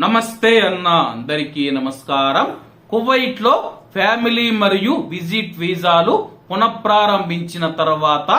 నమస్తే అన్న అందరికీ నమస్కారం. కువైట్లో ఫ్యామిలీ మరియు విజిట్ వీసాలు పునఃప్రారంభించిన తర్వాత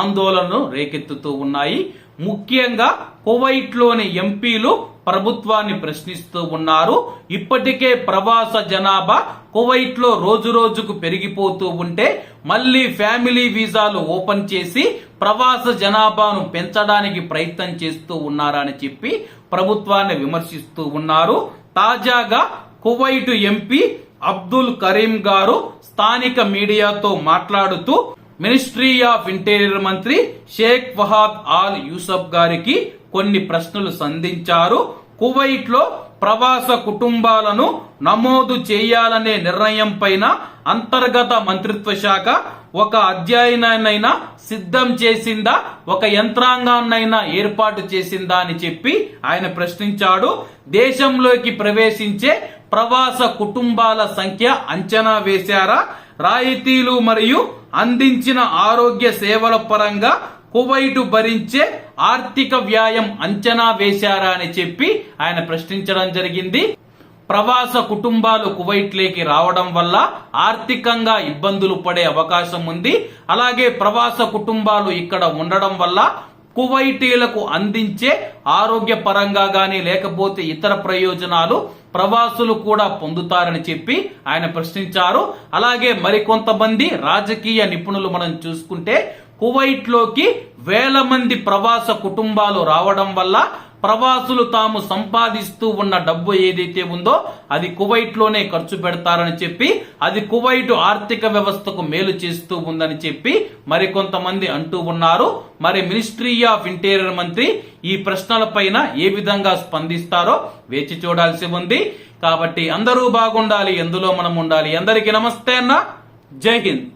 ఆందోళనలు రేకెత్తుతూ ఉన్నాయి. ముఖ్యంగా కువైట్లోని ఎంపీలు ప్రభుత్వాన్ని ప్రశ్నిస్తూ ఉన్నారు. ఇప్పటికే ప్రవాస జనాభా కువైట్లో రోజు రోజుకు పెరిగిపోతూ ఉంటే మళ్ళీ ఫ్యామిలీ వీసాలు ఓపెన్ చేసి ప్రవాస జనాభాను పెంచడానికి ప్రయత్నం చేస్తూ ఉన్నారని చెప్పి ప్రభుత్వాన్ని విమర్శిస్తూ ఉన్నారు. తాజాగా కువైట్ ఎంపీ అబ్దుల్ కరీం గారు స్థానిక మీడియాతో మాట్లాడుతూ మినిస్ట్రీ ఆఫ్ ఇంటీరియర్ మంత్రి షేక్ ఫహాద్ ఆల్ యూసఫ్ గారికి కొన్ని ప్రశ్నలు సంధించారు. కువైట్లో ప్రవాస కుటుంబాలను నమోదు చేయాలనే నిర్ణయం పైన అంతర్గత మంత్రిత్వ శాఖ ఒక అధ్యయనాన్నైనా సిద్ధం చేసిందా? ఒక యంత్రాంగాన్నైనా ఏర్పాటు చేసిందా అని చెప్పి ఆయన ప్రశ్నించాడు. దేశంలోకి ప్రవేశించే ప్రవాస కుటుంబాల సంఖ్య అంచనా వేశారా? రాయితీలు మరియు అందించిన ఆరోగ్య సేవల పరంగా కువైటు భరించే ఆర్థిక వ్యాయం అంచనా వేశారా అని చెప్పి ఆయన ప్రశ్నించడం జరిగింది. ప్రవాస కుటుంబాలు కువైట్లోకి రావడం వల్ల ఆర్థికంగా ఇబ్బందులు పడే అవకాశం ఉంది. అలాగే ప్రవాస కుటుంబాలు ఇక్కడ ఉండడం వల్ల కువైటీలకు అందించే ఆరోగ్య పరంగా గాని లేకపోతే ఇతర ప్రయోజనాలు ప్రవాసులు కూడా పొందుతారని చెప్పి ఆయన ప్రశ్నించారు. అలాగే మరికొంతమంది రాజకీయ నిపుణులు మనం చూసుకుంటే కువైట్లోకి వేల మంది ప్రవాస కుటుంబాలు రావడం వల్ల ప్రవాసులు తాము సంపాదిస్తూ ఉన్న డబ్బు ఏదైతే ఉందో అది కువైట్లోనే ఖర్చు పెడతారని చెప్పి అది కువైట్ ఆర్థిక వ్యవస్థకు మేలు చేస్తూ ఉందని చెప్పి మరికొంతమంది అంటూ ఉన్నారు. మరి మినిస్ట్రీ ఆఫ్ ఇంటీరియర్ మంత్రి ఈ ప్రశ్నలపైన ఏ విధంగా స్పందిస్తారో వేచి చూడాల్సి ఉంది. కాబట్టి అందరూ బాగుండాలి ఎందులో మనం ఉండాలి. అందరికీ నమస్తే అన్న. జై హింద్.